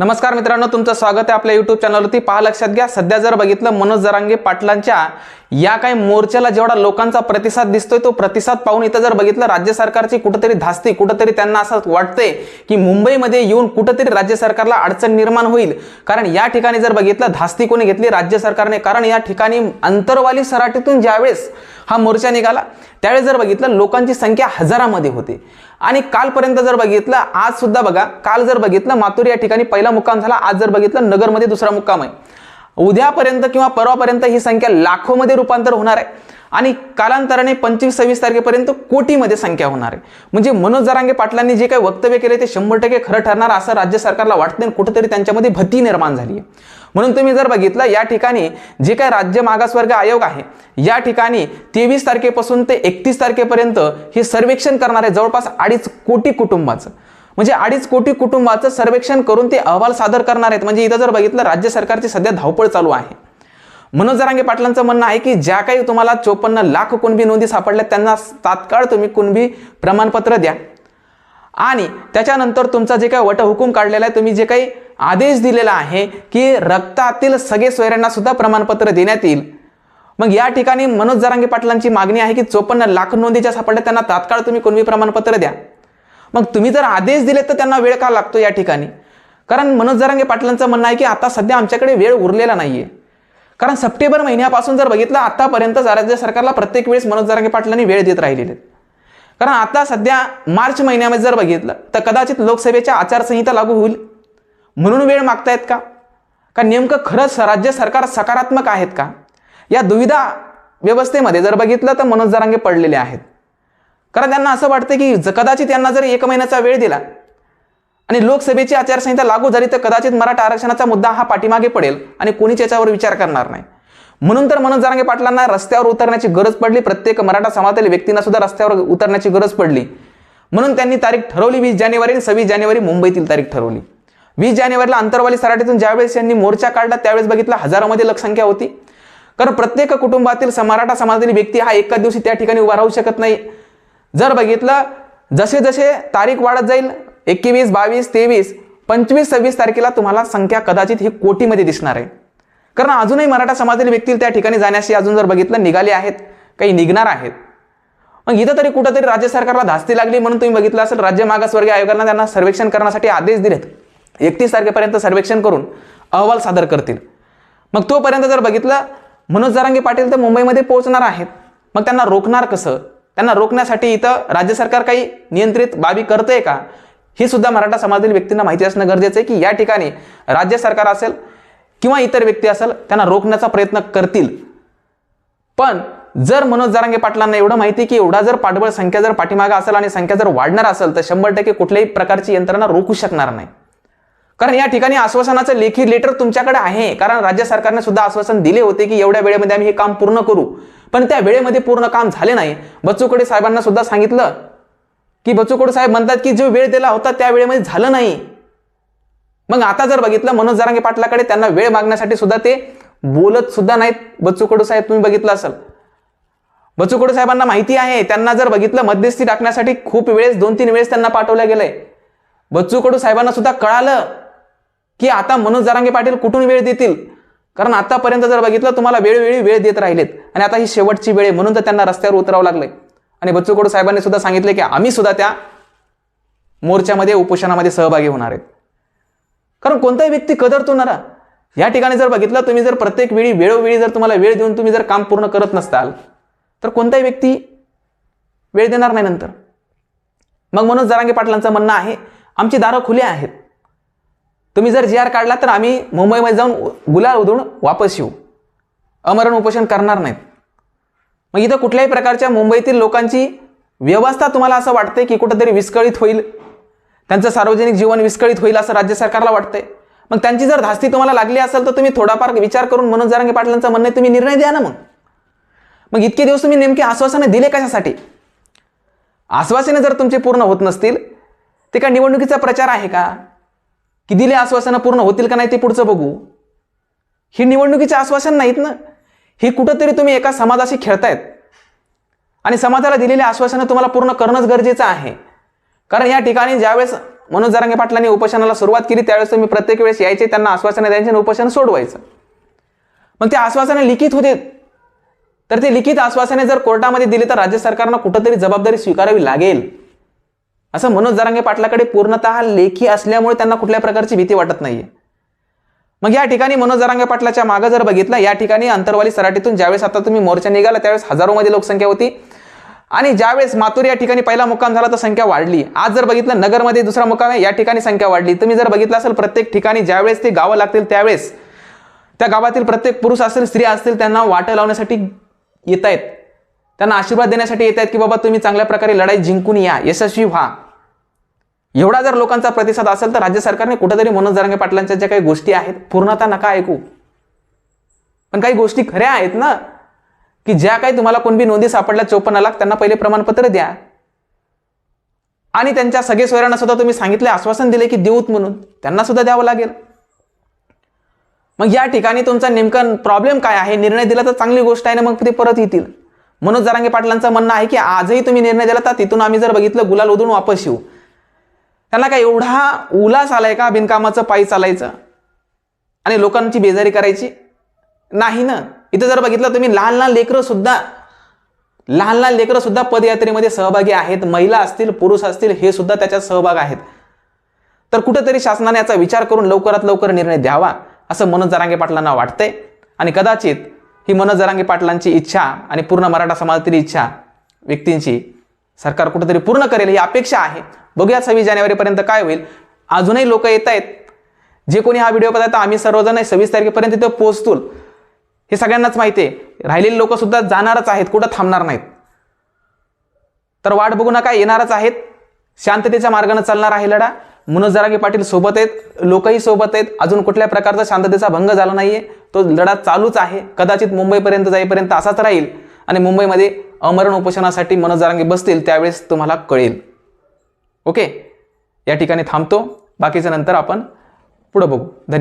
नमस्कार मित्रांनो तुमचं स्वागत आहे आपल्या युट्यूब चॅनलवरती पहा लक्षात घ्या सध्या जर बघितलं मनोज जरांगे पाटलांच्या या काही मोर्चाला जेवढा लोकांचा प्रतिसाद दिसतोय तो प्रतिसाद पाहून इथं जर बघितलं राज्य सरकारची कुठंतरी धास्ती कुठंतरी त्यांना असं वाटतंय की मुंबईमध्ये येऊन कुठंतरी राज्य सरकारला अडचण निर्माण होईल. कारण या ठिकाणी जर बघितलं धास्ती कोणी घेतली राज्य सरकारने कारण या ठिकाणी अंतरवाली सराटीतून ज्यावेळेस हा मोर्चा निघाला त्यावेळेस जर बघितलं लोकांची संख्या हजारामध्ये होती. आणि कालपर्यंत जर बघितलं आज सुद्धा बघा काल जर बघितलं मातूर या ठिकाणी पहिला मुक्काम झाला आज जर बघितलं नगरमध्ये दुसरा मुक्काम आहे. उद्यापर्यंत किंवा परवापर्यंत ही संख्या लाखोमध्ये रूपांतर होणार आहे. आणि कालांतराने पंचवीस सव्वीस तारखेपर्यंत कोटीमध्ये संख्या होणार आहे. म्हणजे मनोज जरांगे पाटलांनी जे काही वक्तव्य केले ते शंभर टक्के खरं ठरणार असं राज्य सरकारला वाटतं आणि कुठेतरी त्यांच्यामध्ये भती निर्माण झाली आहे. म्हणून तुम्ही जर बघितलं या ठिकाणी जे काही राज्य मागासवर्ग आयोग आहे या ठिकाणी तेवीस तारखेपासून ते एकतीस तारखेपर्यंत हे सर्वेक्षण करणार आहे जवळपास अडीच कोटी कुटुंबाचं. म्हणजे अडीच कोटी कुटुंबाचं सर्वेक्षण करून ते अहवाल सादर करणार आहेत. म्हणजे इथं जर बघितलं राज्य सरकारची सध्या धावपळ चालू आहे. मनोज जरांगे पाटलांचं म्हणणं आहे की ज्या काही तुम्हाला चोपन्न लाख कुणबी नोंदी सापडल्या त्यांना तात्काळ तुम्ही कुणबी प्रमाणपत्र द्या. आणि त्याच्यानंतर तुमचा जे काही वटहुकूम काढलेला आहे तुम्ही जे काही आदेश दिलेला आहे की रक्तातील सगळे सोयऱ्यांना सुद्धा प्रमाणपत्र देण्यात येईल. मग या ठिकाणी मनोज जरांगे पाटलांची मागणी आहे की चोपन्न लाख नोंदीच्या सापडल्या त्यांना तात्काळ तुम्ही कुणबी प्रमाणपत्र द्या. मग तुम्ही जर आदेश दिले तर त्यांना वेळ का लागतो या ठिकाणी? कारण मनोज जरांगे पाटलांचं म्हणणं आहे की आता सध्या आमच्याकडे वेळ उरलेला नाहीये. कारण सप्टेंबर महिन्यापासून जर बघितलं आतापर्यंत राज्य सरकारला प्रत्येक वेळेस मनोज जरांगे पाटलांनी वेळ देत राहिलेले आहेत. कारण आता सध्या मार्च महिन्यामध्ये जर बघितलं तर कदाचित लोकसभेच्या आचारसंहिता लागू होईल. म्हणून वेळ मागतायत का? का नेमकं खरंच राज्य सरकार सकारात्मक आहेत का? या दुविधा व्यवस्थेमध्ये जर बघितलं तर मनोज जरांगे पडलेले आहेत. कारण त्यांना असं वाटतं की ज- कदाचित त्यांना जर एक महिन्याचा वेळ दिला आणि लोकसभेची आचारसंहिता लागू झाली तर कदाचित मराठा आरक्षणाचा मुद्दा हा पाठीमागे पडेल आणि कोणीच याच्यावर विचार करणार नाही. म्हणून तर मनोज जरांगे पाटलांना रस्त्यावर उतरण्याची गरज पडली. प्रत्येक मराठा समाजातील व्यक्तींना सुद्धा रस्त्यावर उतरण्याची गरज पडली. म्हणून त्यांनी तारीख ठरवली वीस जानेवारी आणि सव्वीस जानेवारी मुंबईतील तारीख ठरवली. वीस जानेवारीला अंतरवाली सराटीतून ज्यावेळेस यांनी मोर्चा काढला त्यावेळेस बघितला हजारामध्ये लोकसंख्या होती. कारण प्रत्येक कुटुंबातील मराठा समाजातील व्यक्ती हा एकाच दिवशी त्या ठिकाणी उभा राहू शकत नाही. जर बघितलं जसे जसे तारीख वाढत जाईल एकवीस बावीस तेवीस पंचवीस सव्वीस तारखेला तुम्हाला संख्या कदाचित ही कोटीमध्ये दिसणार आहे. कारण अजूनही मराठा समाजातील व्यक्ती त्या ठिकाणी जाण्याशी अजून जर बघितलं निघाले आहेत काही निघणार आहेत. मग इथं तरी कुठंतरी राज्य सरकारला धास्ती लागली म्हणून तुम्ही बघितलं असेल राज्य मागासवर्गीय आयोगांना त्यांना सर्वेक्षण करण्यासाठी आदेश दिलेत. एकतीस तारखेपर्यंत सर्वेक्षण करून अहवाल सादर करतील. मग तोपर्यंत जर बघितलं मनोज जरांगे पाटील तर मुंबईमध्ये पोहोचणार आहेत. मग त्यांना रोखणार कसं? त्यांना रोखण्यासाठी इथं राज्य सरकार काही नियंत्रित बाबी करतंय का? ही सुद्धा मराठा समाजातील व्यक्तींना माहिती असणं गरजेचं आहे की या ठिकाणी राज्य सरकार असेल किंवा इतर व्यक्ती असेल त्यांना रोखण्याचा प्रयत्न करतील. पण जर मनोज जरांगे पाटलांना एवढं माहिती की एवढा जर पाठबळ संख्या जर पाठीमागा असेल आणि संख्या जर वाढणार असेल तर शंभर टक्के कुठल्याही प्रकारची यंत्रणा रोखू शकणार नाही. कारण या ठिकाणी आश्वासनाचं लेखी लेटर तुमच्याकडे आहे. कारण राज्य सरकारने सुद्धा आश्वासन दिले होते की एवढ्या वेळेमध्ये आम्ही हे काम पूर्ण करू. पण त्या वेळेमध्ये पूर्ण काम झाले नाही. बच्चूकडे साहेबांना सुद्धा सांगितलं की बच्चूकडे साहेब म्हणतात की जो वेळ दिला होता त्या वेळेमध्ये झालं नाही. मग आता जर बघितलं मनोज जरांगे पाटलाकडे त्यांना वेळ मागण्यासाठी सुद्धा ते बोलत सुद्धा नाहीत. बच्चू कडू साहेब तुम्ही बघितलं असेल. बच्चू कडू साहेबांना माहिती आहे. त्यांना जर बघितलं मध्यस्थी टाकण्यासाठी खूप वेळेस दोन तीन वेळेस त्यांना पाठवलं गेलंय. बच्चू कडू साहेबांना सुद्धा कळालं की आता मनोज जरांगे पाटील कुठून वेळ देतील? कारण आतापर्यंत जर बघितलं तुम्हाला वेळोवेळी वेळ देत राहिलेत. आणि आता ही शेवटची वेळ आहे म्हणून तर त्यांना रस्त्यावर उतरावं लागलंय. आणि बच्चू कडू साहेबांनी सुद्धा सांगितले की आम्ही सुद्धा त्या मोर्चामध्ये उपोषणामध्ये सहभागी होणार आहेत. कारण कोणताही व्यक्ती कदरतो ना या ठिकाणी जर बघितलं तुम्ही जर प्रत्येक वेळी वेळोवेळी जर तुम्हाला वेळ देऊन तुम्ही जर काम पूर्ण करत नसताल तर कोणताही व्यक्ती वेळ देणार नाही नंतर. मग म्हणून जरांगे पाटलांचं म्हणणं आहे आमची दारं खुली आहेत. तुम्ही जर जी आर काढला तर आम्ही मुंबईमध्ये जाऊन गुलाल उधळून वापस येऊ. अमरण उपोषण करणार नाहीत. मग इथं कुठल्याही प्रकारच्या मुंबईतील लोकांची व्यवस्था तुम्हाला असं वाटतंय की कुठंतरी विस्कळीत होईल? त्यांचं सार्वजनिक जीवन विस्कळीत होईल असं राज्य सरकारला वाटतंय. मग त्यांची जर धास्ती तुम्हाला लागली असेल तर तुम्ही थोडाफार विचार करून मनोज जरांगे पाटलांचं म्हणणं आहे, तुम्ही निर्णय द्या ना मग. मग इतके दिवस तुम्ही नेमके आश्वासने दिले कशासाठी? आश्वासने जर तुमचे पूर्ण होत नसतील ते काय निवडणुकीचा प्रचार आहे का? की दिले आश्वासनं पूर्ण होतील का नाही ते पुढचं बघू. ही निवडणुकीचे आश्वासन नाहीत ना. ही कुठंतरी तुम्ही एका समाजाशी खेळतायत. आणि समाजाला दिलेली आश्वासनं तुम्हाला पूर्ण करणंच गरजेचं आहे. कारण या ठिकाणी ज्यावेळेस मनोज जरांगे पाटलांनी उपोषणाला सुरुवात केली त्यावेळेस तुम्ही प्रत्येक वेळेस यायचे त्यांना आश्वासनं द्यायचे आणि उपोषण सोडवायचं. मग ते आश्वासनं लिखित होते. तर ते लिखित आश्वासने जर कोर्टामध्ये दिली तर राज्य सरकारनं कुठंतरी जबाबदारी स्वीकारावी लागेल. असं मनोज जरांगे पाटलाकडे पूर्णतः लेखी असल्यामुळे त्यांना कुठल्या प्रकारची भीती वाटत नाहीये. मग या ठिकाणी मनोज जरांगे पाटलाच्या मागं जर बघितलं या ठिकाणी अंतरवाली सराटीतून ज्यावेळेस आता तुम्ही मोर्चा निघाला त्यावेळेस हजारोमध्ये लोकसंख्या होती. आणि ज्यावेळेस मातूर या ठिकाणी पहिला मुक्काम झाला तर संख्या वाढली. आज जर बघितलं नगरमध्ये दुसरा मुक्काम आहे या ठिकाणी संख्या वाढली. तुम्ही जर बघितलं असेल प्रत्येक ठिकाणी ज्यावेळेस ते गावं लागतील त्यावेळेस त्या गावातील प्रत्येक पुरुष असतील स्त्री असतील त्यांना वाटं लावण्यासाठी येत आहेत त्यांना आशीर्वाद देण्यासाठी येत आहेत की बाबा तुम्ही चांगल्या प्रकारे लढाई जिंकून या यशस्वी व्हा. एवढा जर लोकांचा प्रतिसाद असेल तर राज्य सरकारने कुठेतरी मनोज जरांगे पाटलांच्या ज्या काही गोष्टी आहेत पूर्णतः नका ऐकू. पण काही गोष्टी खऱ्या आहेत ना की ज्या काही तुम्हाला कोणबी नोंदी सापडल्या चोपन्न लाख त्यांना पहिले प्रमाणपत्र द्या. आणि त्यांच्या सगळे सोयऱ्यांना सुद्धा तुम्ही सांगितले आश्वासन दिले की देऊत म्हणून. त्यांना सुद्धा द्यावं लागेल. मग या ठिकाणी तुमचा नेमका प्रॉब्लेम काय आहे? निर्णय दिला तर चांगली गोष्ट आहे ना मग ते परत येतील. मनोज जरांगे पाटलांचं म्हणणं आहे की आजही तुम्ही निर्णय दिला तर तिथून आम्ही जर बघितलं गुलाल ओढून वापस येऊ. त्यांना काय एवढा उलास आलाय का बिनकामाचं पायी चालायचं? आणि लोकांची बेजारी करायची? नाही ना. इथं जर बघितलं तुम्ही लहान लहान लेकरं सुद्धा लहान लहान लेकरं सुद्धा पदयात्रेमध्ये सहभागी आहेत. महिला असतील पुरुष असतील हे सुद्धा त्याच्यात सहभाग आहेत. तर कुठेतरी शासनाने याचा विचार करून लवकरात लवकर निर्णय द्यावा असं मनोज जरांगे पाटलांना वाटतंय. आणि कदाचित ही मनोज जरांगे पाटलांची इच्छा आणि पूर्ण मराठा समाजातील इच्छा व्यक्तींची सरकार कुठेतरी पूर्ण करेल ही अपेक्षा आहे. बघूया सव्वीस जानेवारीपर्यंत काय होईल. अजूनही लोक येत आहेत. जे कोणी हा व्हिडिओ बघायचा आम्ही सर्वजण सव्वीस तारखेपर्यंत तिथे पोहोचतो हे सगळ्यांनाच माहिती आहे. राहिलेले लोक सुद्धा जाणारच आहेत. कुठं थांबणार नाहीत. तर वाट बघू नका येणारच आहेत. शांततेच्या मार्गाने चालणार आहे लढा. मनोज जरागे पाटील सोबत आहेत लोकही सोबत आहेत. अजून कुठल्या प्रकारचा शांततेचा भंग झाला नाहीये. तो लढा चालूच आहे. कदाचित मुंबईपर्यंत जाईपर्यंत असाच राहील. आणि मुंबईमध्ये अमरण उपोषणासाठी मनोज जरांगे बसतील त्यावेळेस तुम्हाला कळेल. ओके? या ठिकाणी थांबतो. बाकीच्या नंतर आपण पुढं बघू. धन्यवाद.